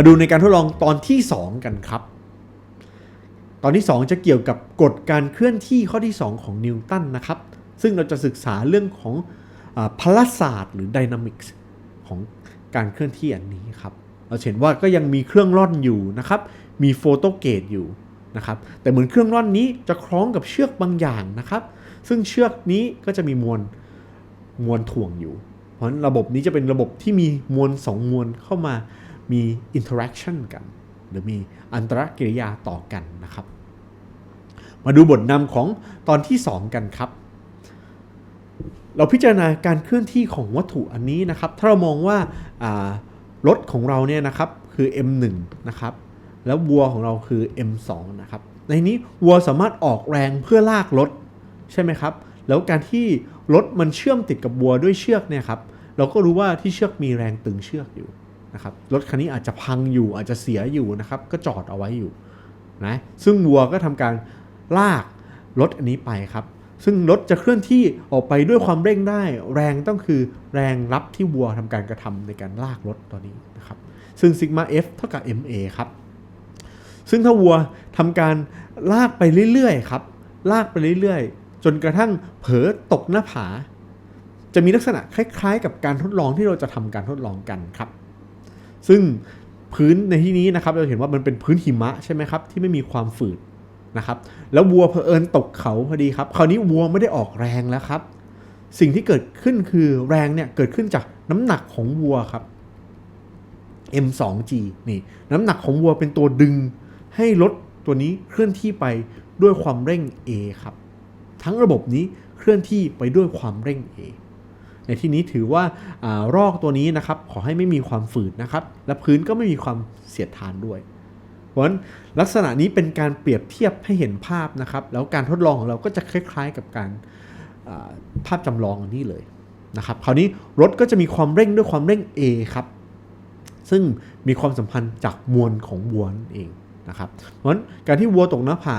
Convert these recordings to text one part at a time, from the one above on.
มาดูในการทดลองตอนที่ 2 กันครับ ตอนที่ 2 จะเกี่ยวกับกฎการเคลื่อนที่ข้อที่ 2 ของนิวตันนะครับ ซึ่งเราจะศึกษาเรื่องของอพลศาสตร์หรือไดนามิกส์ของการเคลื่อนที่อันนี้ครับ เราเห็นว่าก็ยังมีเครื่องร่อนอยู่นะครับ มีโฟโตเกตอยู่นะครับ แต่เหมือนเครื่องร่อนนี้จะคล้องกับเชือกบางอย่างนะครับ ซึ่งเชือกนี้ก็จะมีมวลมวลถ่วงอยู่ เพราะฉะนั้นระบบนี้จะเป็นระบบที่มีมวลสองมวลเข้ามา มีอินเทอร์แอคชั่นกัน หรือมีอันตรกิริยาต่อกันนะครับ มาดูบทนำของตอนที่ 2 กันครับ เราพิจารณาการเคลื่อนที่ของวัตถุอันนี้นะครับ ถ้าเรามองว่าอ่ารถของเราเนี่ยนะครับคือ M1 นะครับ แล้ววัวของเราคือ M2 นะครับ ในนี้วัวสามารถออกแรงเพื่อลากรถใช่ไหมครับ แล้วการที่รถมันเชื่อมติดกับวัวด้วยเชือกเนี่ยครับ เราก็รู้ว่าที่เชือกมีแรงตึงเชือกอยู่ นะครับรถคันนี้อาจจะพังอยู่อาจจะเสียอยู่นะครับก็จอดเอาไว้อยู่นะซึ่งวัวก็ทำการลากรถอันนี้ไปครับ ซึ่งรถจะเคลื่อนที่ออกไปด้วยความเร่งได้ แรงต้องคือแรงรับที่วัวทำการกระทำในการลากรถตัวนี้นะครับซึ่งซิกมา F เท่ากับ ma ครับซึ่งถ้าวัวทำการลากไปเรื่อยๆครับลากไปเรื่อยๆ จนกระทั่งเผลอตกหน้าผา จะมีลักษณะคล้ายๆ กับการทดลองที่เราจะทำการทดลองกันครับ ซึ่งพื้นในที่นี้นะครับเราเห็นว่ามันเป็นพื้นหิมะใช่ไหมครับที่ไม่มีความฝืดนะครับ แล้ววัวเผอิญตกเขาพอดีครับ คราวนี้วัวไม่ได้ออกแรงแล้วครับ สิ่งที่เกิดขึ้นคือแรงเนี่ยเกิดขึ้นจากน้ำหนักของวัวครับ M2G นี่น้ำหนักของวัวเป็นตัวดึงให้รถตัวนี้เคลื่อนที่ไปด้วยความเร่ง A ครับ ทั้งระบบนี้เคลื่อนที่ไปด้วยความเร่ง A ในที่นี้ถือว่าอารอกตัวนี้นะครับขอให้ไม่มีความฝืดนะครับ และพื้นก็ไม่มีความเสียดทานด้วยเพราะฉะนั้นลักษณะนี้เป็นการเปรียบเทียบให้เห็นภาพนะครับ แล้วการทดลองของเราก็จะคล้ายๆกับการาภาพจำลองนี้เลยนะครับคราวนี้รถก็จะมีความเร่งด้วยความเร่ง A ครับ ซึ่งมีความสัมพันธ์จากมวลของวัวนั่นเองนะครับเพราะฉะนั้นการที่วัวตกหน้าผา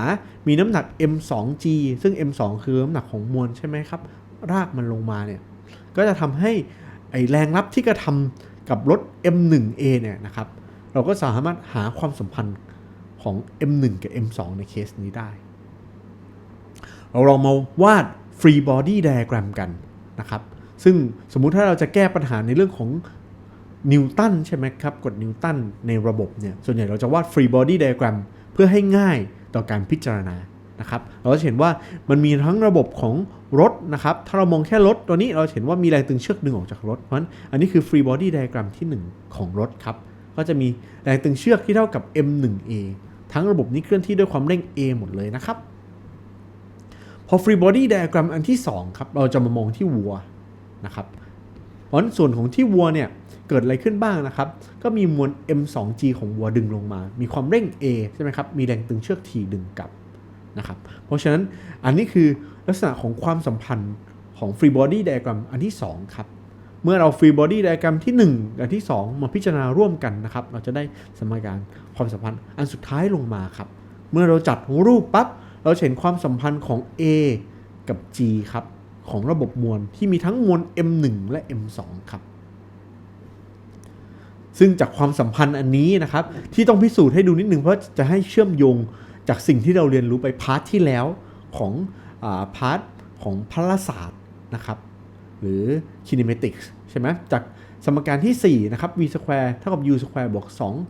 มีน้ำหนัก m2g ซึ่ง m2 คือน้ำหนักของมวลใช่ไหมครับ รากมันลงมาเนี่ย ก็จะทำให้ไอแรงรับที่กระทำกับรถ m1a เนี่ยนะครับ เราก็สามารถหาความสัมพันธ์ของ m1 กับ m2 ในเคสนี้ได้ เราลองมาวาด free body diagram กันนะครับ ซึ่งสมมุติถ้าเราจะแก้ปัญหาในเรื่องของนิวตันใช่ไหมครับ กฎนิวตันในระบบเนี่ย ส่วนใหญ่เราจะวาด free body diagram เพื่อให้ง่ายต่อการพิจารณา นะครับเราจะเห็นว่ามันมีทั้งระบบของรถนะครับถ้าเรามองแค่รถตัวนี้เราเห็นว่ามีแรงตึงเชือกดึงออกจากรถเพราะฉะนั้นอันนี้คือ free body diagram ที่ 1 ของรถครับก็จะมีแรงตึงเชือกที่เท่ากับ m1a ทั้งระบบนี้เคลื่อนที่ด้วยความเร่ง a หมดเลยนะครับพอ free body diagram อันที่ 2 ครับ เราจะมามองที่วัวนะครับเพราะนั้นส่วนของที่วัวเนี่ยเกิดอะไรขึ้นบ้างนะครับ ก็มีมวล m2g ของวัวดึงลงมา มีความเร่ง a ใช่ไหมครับ มีแรงตึงเชือก t ดึงกลับ นะครับ เพราะฉะนั้นอันนี้คือลักษณะของความสัมพันธ์ของ free body diagram อันที่ 2 ครับ เมื่อเรา free body diagram ที่ 1 กับที่ 2 มาพิจารณาร่วมกันนะครับ เราจะได้สมการความสัมพันธ์อันสุดท้ายลงมาครับ เมื่อเราจัดรูปปั๊บเราเห็นความสัมพันธ์ของ A กับ G ครับ ของระบบมวลที่มีทั้งมวล M1 และ M2 ครับซึ่งจากความสัมพันธ์อันนี้นะครับ ที่ต้องพิสูจน์ให้ดูนิดนึงเพราะจะให้เชื่อมโยง จากสิ่งที่เราเรียนรู้ไปพาร์ทที่แล้วของอพาร์ทของพลศาสตร์นะครับหรือ kinematics ใช่ไหมจากสมการที่ 4 นะครับ v square เท่ากับ u square บวก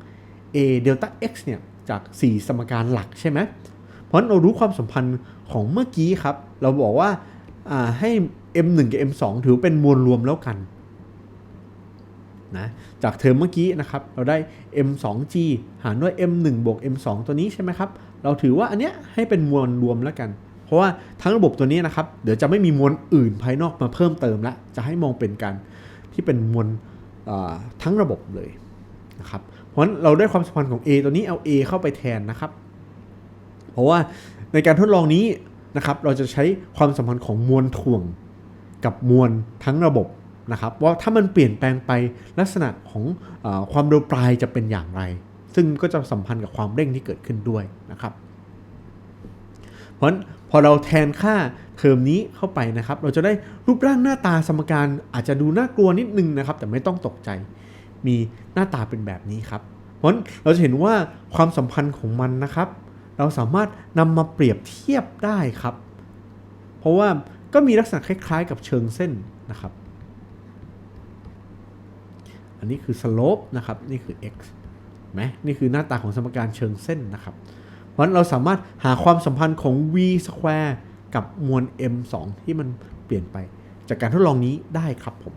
2 a delta x เนี่ยจาก 4 สมการหลักใช่ไหมเพราะฉะนั้นเรารู้ความสัมพันธ์ของเมื่อกี้ครับ เราบอกว่าอ่าให้ m1 กับ m2 ถือเป็นมวลรวมแล้วกันนะจากเทอมเมื่อกี้นะครับ เราได้ m2g หารด้วย m1 บวก m2 ตัวนี้ใช่ไหมครับ เราถือว่าอันเนี้ยให้เป็นมวลรวมแล้วกัน เพราะว่าทั้งระบบตัวนี้นะครับ เดี๋ยวจะไม่มีมวลอื่นภายนอกมาเพิ่มเติมละจะให้มองเป็นการที่เป็นมวลทั้งระบบเลยนะครับ เพราะฉะนั้นเราได้ความสัมพันธ์ของ A ตัวนี้เอา A เข้าไปแทนนะครับ เพราะว่าในการทดลองนี้นะครับ เราจะใช้ความสัมพันธ์ของมวลถ่วงกับมวลทั้งระบบนะครับ ว่าถ้ามันเปลี่ยนแปลงไปลักษณะของอความเร็วปลายจะเป็นอย่างไร ซึ่งก็จะสัมพันธ์กับความเร่งที่เกิดขึ้นด้วยนะครับ เพราะฉะนั้นพอเราแทนค่าเทอมนี้เข้าไปนะครับ เราจะได้รูปร่างหน้าตาสมการอาจจะดูน่ากลัวนิดนึงนะครับ แต่ไม่ต้องตกใจ มีหน้าตาเป็นแบบนี้ครับ เพราะฉะนั้นเราจะเห็นว่าความสัมพันธ์ของมันนะครับ เราสามารถนำมาเปรียบเทียบได้ครับ เพราะว่าก็มีลักษณะคล้ายๆ กับเชิงเส้นนะครับ อันนี้คือ slope นะครับ นี่คือ x ไหมนี่คือหน้าตาของสมการเชิงเส้นนะครับ เพราะฉะนั้นเราสามารถหาความสัมพันธ์ของ v square กับมวล m 2 ที่มันเปลี่ยนไป จากการทดลองนี้ได้ครับผม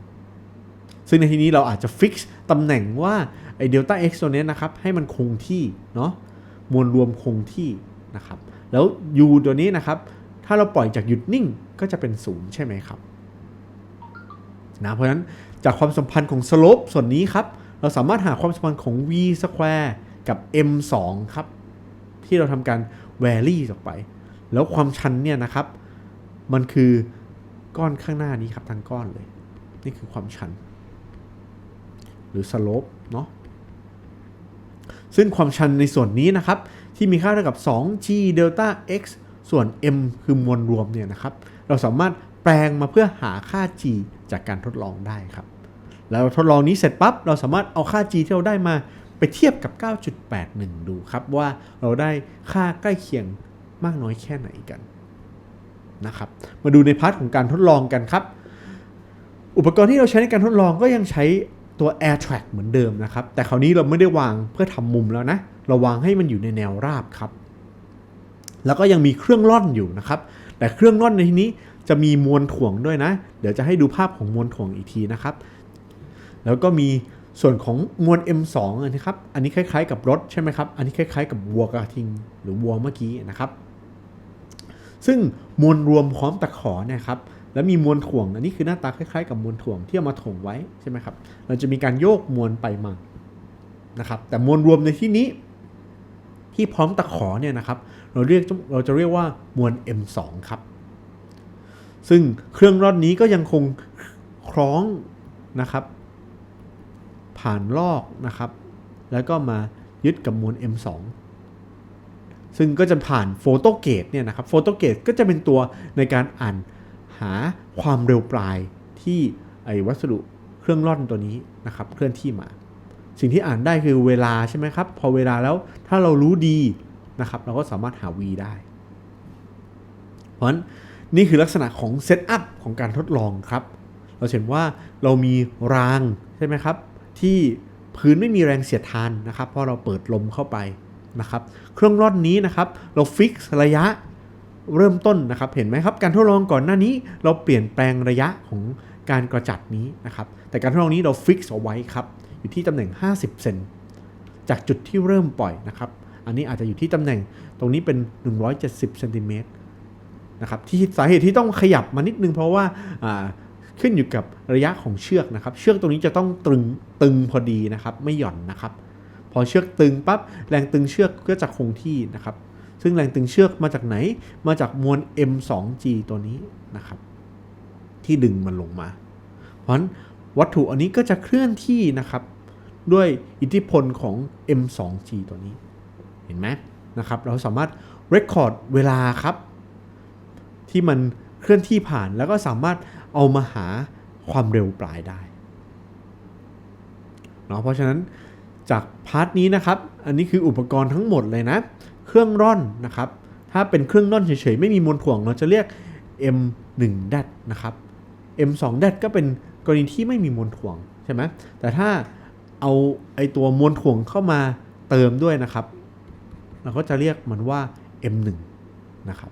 ซึ่งในที่นี้เราอาจจะฟิกซ์ตำแหน่งว่าไอเดลต้า x ตัวนี้นะครับ ให้มันคงที่เนาะมวลรวมคงที่นะครับ แล้ว u ตัวนี้นะครับ ถ้าเราปล่อยจากหยุดนิ่งก็จะเป็นศูนย์ใช่ไหมครับนะเพราะฉะนั้นจากความสัมพันธ์ของ slope ส่วนนี้ครับ เราสามารถหาความสัมพันธ์ของ v square กับ m 2 ครับ ที่เราทำการ vary ออกไป แล้วความชันเนี่ยนะครับ มันคือก้อนข้างหน้านี้ครับทั้งก้อนเลย นี่คือความชัน หรือ slope เนาะซึ่งความชันในส่วนนี้นะครับ ที่มีค่าเท่ากับ 2g delta x ส่วน m คือมวลรวมเนี่ยนะครับ เราสามารถแปลงมาเพื่อหาค่า g จากการทดลองได้ครับ แล้วทดลองนี้เสร็จปั๊บเราสามารถเอาค่า g ที่เราได้มาไปเทียบกับ 9.81 ดูครับว่าเราได้ค่าใกล้เคียงมากน้อยแค่ไหนกันนะครับ มาดูในพาร์ทของการทดลองกันครับ อุปกรณ์ที่เราใช้ในการทดลองก็ยังใช้ตัว Air Track เหมือนเดิมนะครับ แต่คราวนี้เราไม่ได้วางเพื่อทำมุมแล้วนะ เราวางให้มันอยู่ในแนวราบครับ แล้วก็ยังมีเครื่องร่อนอยู่นะครับ แต่เครื่องร่อนในที่นี้จะมีมวลถ่วงด้วยนะ เดี๋ยวจะให้ดูภาพของมวลถ่วงอีกทีนะครับ แล้วก็มีส่วนของมวล M2 นะครับ อันนี้คล้ายๆกับรถใช่ไหมครับ อันนี้คล้ายๆกับวัวกระทิง หรือวัวเมื่อกี้นะครับ ซึ่งมวลรวมพร้อมตะขอเนี่ยครับ แล้วมีมวลถ่วง อันนี้คือหน้าตาคล้ายๆกับมวลถ่วงที่เอามาถ่วงไว้ใช่ไหมครับ เราจะมีการโยกมวลไปมา นะครับ แต่มวลรวมในที่นี้ ที่พร้อมตะขอเนี่ยนะครับ เราเรียกเราจะเรียกว่ามวล M2 ครับ ซึ่งเครื่องร่อนนี้ก็ยังคงคล้องนะครับ ผ่านลอกนะครับ แล้วก็มายึดกับมวล M2 ซึ่งก็จะผ่านโฟโตเกตเนี่ยนะครับโฟโตเกตก็จะเป็นตัวในการอ่านหาความเร็วปลายที่ไอ้วัสดุเครื่องร่อนตัวนี้นะครับเคลื่อนที่มา สิ่งที่อ่านได้คือเวลาใช่ไหมครับ พอเวลาแล้วถ้าเรารู้ดีนะครับ เราก็สามารถหา v ได้ เพราะฉะนั้นนี่คือลักษณะของเซตอัพของการทดลองครับ เราเห็นว่าเรามีรางใช่ไหมครับ ที่พื้นไม่มีแรงเสียดทานนะครับเพราะเราเปิดลมเข้าไปนะครับเครื่องร่อนนี้นะครับเราฟิกระยะเริ่มต้นนะครับเห็นไหมครับ การทดลองก่อนหน้านี้เราเปลี่ยนแปลงระยะของการกระจัดนี้นะครับแต่การทดลองนี้เราฟิกเอาไว้ครับอยู่ที่ตำแหน่ง 50 เซนจากจุดที่เริ่มปล่อยนะครับอันนี้อาจจะอยู่ที่ตำแหน่งตรงนี้เป็น 170เซนติเมตรนะครับที่สาเหตุที่ต้องขยับมานิดนึงเพราะว่า ขึ้นอยู่กับระยะของเชือกนะครับ เชือกตรงนี้จะต้องตึงตึงพอดีนะครับ ไม่หย่อนนะครับ พอเชือกตึงปั๊บแรงตึงเชือกก็จะคงที่นะครับ ซึ่งแรงตึงเชือกมาจากไหน มาจากมวล M2G ตัวนี้นะครับ ที่ดึงมันลงมา เพราะฉะนั้นวัตถุอันนี้ก็จะเคลื่อนที่นะครับ ด้วยอิทธิพลของ M2G ตัวนี้ เห็นไหมนะครับ เราสามารถ record เวลาครับ ที่มันเคลื่อนที่ผ่านแล้วก็สามารถ เอามาหาความเร็วปลายได้เนาะเพราะฉะนั้นจากพาร์ทนี้นะครับ อันนี้คืออุปกรณ์ทั้งหมดเลยนะ เครื่องร่อนนะครับ ถ้าเป็นเครื่องร่อนเฉยๆ ไม่มีมวลถ่วงเราจะเรียก M1 d a t นะครับ M2 d a t ก็เป็นกรณีที่ไม่มีมวลถ่วงใช่ไหมแต่ถ้าเอาไอตัวมวลถ่วงเข้ามาเติมด้วยนะครับ เราก็จะเรียกมันว่า M1 นะครับ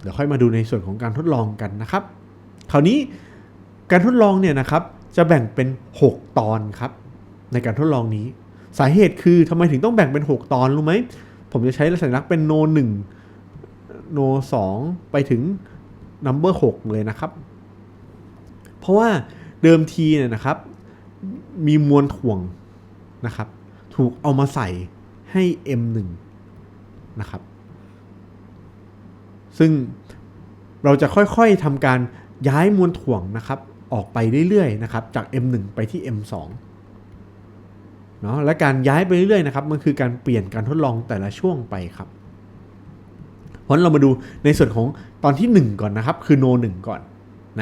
เดี๋ยวค่อยมาดูในส่วนของการทดลองกันนะครับ คราวนี้การทดลองเนี่ยนะครับจะแบ่งเป็น 6 ตอนครับ ในการทดลองนี้ สาเหตุคือทำไมถึงต้องแบ่งเป็น 6 ตอนรู้ไหม ผมจะใช้สัญลักษณ์เป็นโน1โน2ไปถึง number 6 เลยนะครับ เพราะว่าเดิมทีเนี่ยนะครับ มีมวลถ่วงนะครับ ถูกเอามาใส่ให้ M1 นะครับ ซึ่งเราจะค่อยๆทำการ ย้ายมวลถ่วงนะครับออกไปเรื่อยๆนะครับจาก M1 ไปที่ M2 เนาะและการย้ายไปเรื่อยๆนะครับมันคือการเปลี่ยนการทดลองแต่ละช่วงไปครับเพราะเรามาดูในส่วนของตอนที่ 1 ก่อนนะครับ คือโน1ก่อน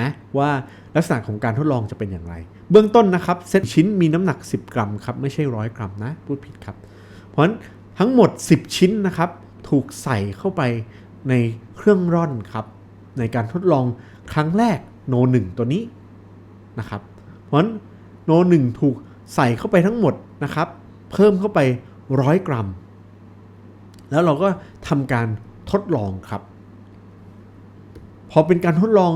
นะว่าลักษณะของการทดลองจะเป็นอย่างไร เบื้องต้นนะครับเซตชิ้นมีน้ำหนัก 10 กรัมครับไม่ใช่ร้อยกรัมนะพูดผิดครับ เพราะฉะนั้นทั้งหมด 10 ชิ้นนะครับถูกใส่เข้าไปในเครื่องร่อนครับในการทดลอง ครั้งแรกโนหนึ่งตัวนี้นะครับ เพราะฉะนั้นโนหนึ่งถูกใส่เข้าไปทั้งหมดนะครับ เพิ่มเข้าไปร้อยกรัม แล้วเราก็ทำการทดลองครับ พอเป็นการทดลอง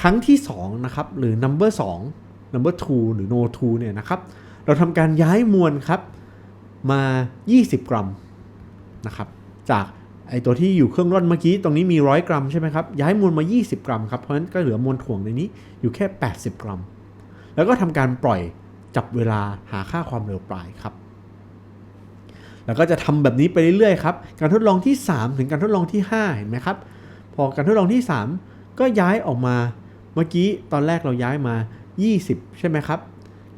ครั้งที่2นะครับหรือ number 2 number 2 หรือ no 2เนี่ยนะครับเราทำการย้ายมวลครับมา 20 กรัมนะครับจาก ไอตัวที่อยู่เครื่องร่อนเมื่อกี้ตรงนี้มี 100 กรัมใช่ไหมครับ ย้ายมวลมา 20 กรัมครับ เพราะฉะนั้นก็เหลือมวลถ่วงในนี้อยู่แค่ 80 กรัม แล้วก็ทำการปล่อยจับเวลาหาค่าความเร็วปลายครับ แล้วก็จะทำแบบนี้ไปเรื่อยๆครับ การทดลองที่ 3 ถึงการทดลองที่5เห็นไหมครับ พอการทดลองที่ 3 ก็ย้ายออกมา เมื่อกี้ตอนแรกเราย้ายมา 20 ใช่ไหมครับ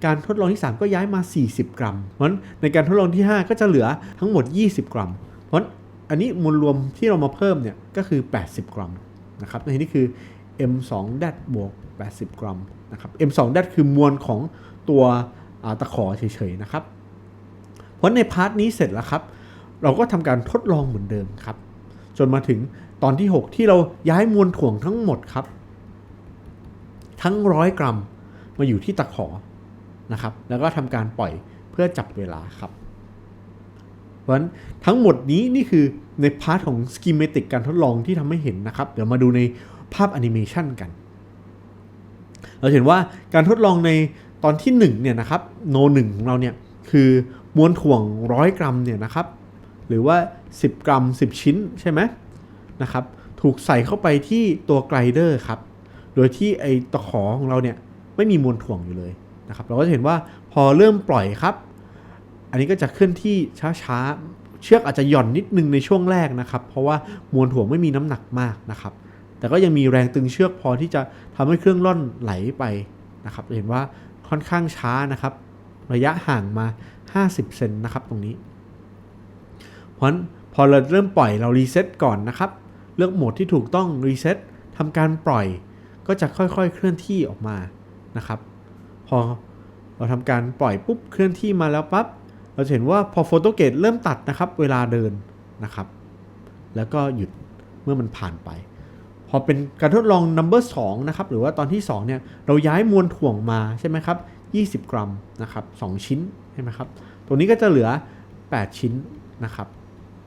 การทดลองที่ 3 ก็ย้ายมา 40 กรัม เพราะนั้นในการทดลองที่ 5 ก็จะเหลือทั้งหมด 20 กรัม เพราะฉะนั้น อันนี้มวลรวมที่เรามาเพิ่มเนี่ยก็คือ 80 กรัมนะครับในที่นี้คือ m2 d บวก 80 กรัมนะครับ m2 d คือมวลของตัวตะขอเฉยๆนะครับ เพราะในพาร์ทนี้เสร็จแล้วครับ เราก็ทำการทดลองเหมือนเดิมครับ จนมาถึงตอนที่ 6 ที่เราย้ายมวลถ่วงทั้งหมดครับ ทั้งร้อยกรัมมาอยู่ที่ตะขอนะครับ แล้วก็ทำการปล่อยเพื่อจับเวลาครับ เพราะฉะนั้นทั้งหมดนี้นี่คือในพาร์ทของ schematic การทดลองที่ทำให้เห็นนะครับ เดี๋ยวมาดูในภาพแอนิเมชันกัน เราเห็นว่าการทดลองในตอนที่1เนี่ยนะครับโนหนึ่งของเราเนี่ยคือมวลถ่วง 100 กรัมเนี่ยนะครับ หรือว่า 10 กรัม 10 ชิ้นใช่ไหมนะครับถูกใส่เข้าไปที่ตัวไกลเดอร์ครับ โดยที่ไอตะขอของเราเนี่ยไม่มีมวลถ่วงอยู่เลยนะครับ เราก็จะเห็นว่าพอเริ่มปล่อยครับ อันนี้ก็จะเคลื่อนที่ช้าๆ เชือกอาจจะหย่อนนิดนึงในช่วงแรกนะครับ เพราะว่ามวลถ่วงไม่มีน้ำหนักมากนะครับ แต่ก็ยังมีแรงตึงเชือกพอที่จะทำให้เครื่องร่อนไหลไปนะครับเห็นว่าค่อนข้างช้านะครับ ระยะห่างมา 50 เซนนะครับตรงนี้ เพราะฉะนั้นพอเราเริ่มปล่อยเรารีเซ็ตก่อนนะครับ เลือกโหมดที่ถูกต้องรีเซ็ตทำการปล่อยก็จะค่อยๆเคลื่อนที่ออกมานะครับ พอเราทำการปล่อยปุ๊บเคลื่อนที่มาแล้วปั๊บ เราจะเห็นว่าพอโฟโตเกตเริ่มตัดนะครับ เวลาเดินนะครับ แล้วก็หยุดเมื่อมันผ่านไป พอเป็นการทดลอง number 2นะครับ หรือว่าตอนที่ 2 เนี่ย เราย้ายมวลถ่วงมาใช่ไหมครับ 20 กรัมนะครับ2ชิ้นใช่ไหมครับตัวนี้ก็จะเหลือ 8 ชิ้นนะครับ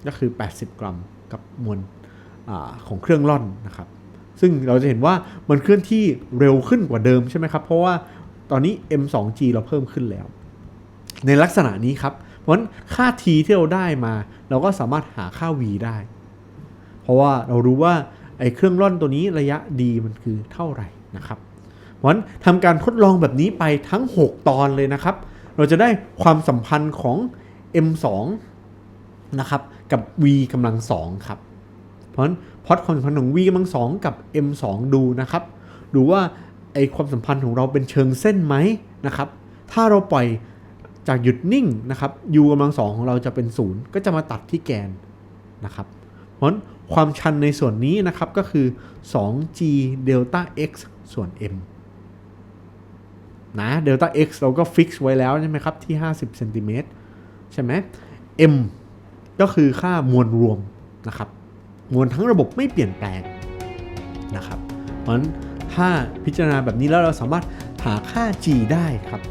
ก็คือ 80 กรัมกับมวลอของเครื่องร่อนนะครับ ซึ่งเราจะเห็นว่ามันเคลื่อนที่เร็วขึ้นกว่าเดิมใช่ไหมครับ เพราะว่าตอนนี้ M2G เราเพิ่มขึ้นแล้ว ในลักษณะนี้ครับ เพราะฉะนั้นค่า t ที่เราได้มา เราก็สามารถหาค่า v ได้ เพราะว่าเรารู้ว่าไอ้เครื่องร่อนตัวนี้ระยะ d มันคือเท่าไหร่นะครับ เพราะฉะนั้นทำการทดลองแบบนี้ไปทั้ง 6 ตอนเลยนะครับ เราจะได้ความสัมพันธ์ของ M2 นะครับกับ v กำลัง2ครับ เพราะฉะนั้นพอตความสัมพันธ์ของ v กำลัง2กับ m2 ดูนะครับ ดูว่าไอความสัมพันธ์ของเราเป็นเชิงเส้นไหมนะครับ ถ้าเราปล่อย จากหยุดนิ่งนะครับ u กำลังสองของเราจะเป็นศูนย์ก็จะมาตัดที่แกนนะครับเพราะนั้นความชันในส่วนนี้นะครับก็คือ 2g เดลต้า x ส่วน m นะเดลต้า x เราก็ฟิกซ์ไว้แล้วใช่ไหมครับ ที่ 50เซนติเมตรใช่ไหม m ก็คือค่ามวลรวมนะครับ มวลทั้งระบบไม่เปลี่ยนแปลงนะครับ เพราะฉะนั้นถ้าพิจารณาแบบนี้แล้วเราสามารถหาค่า g ได้ครับ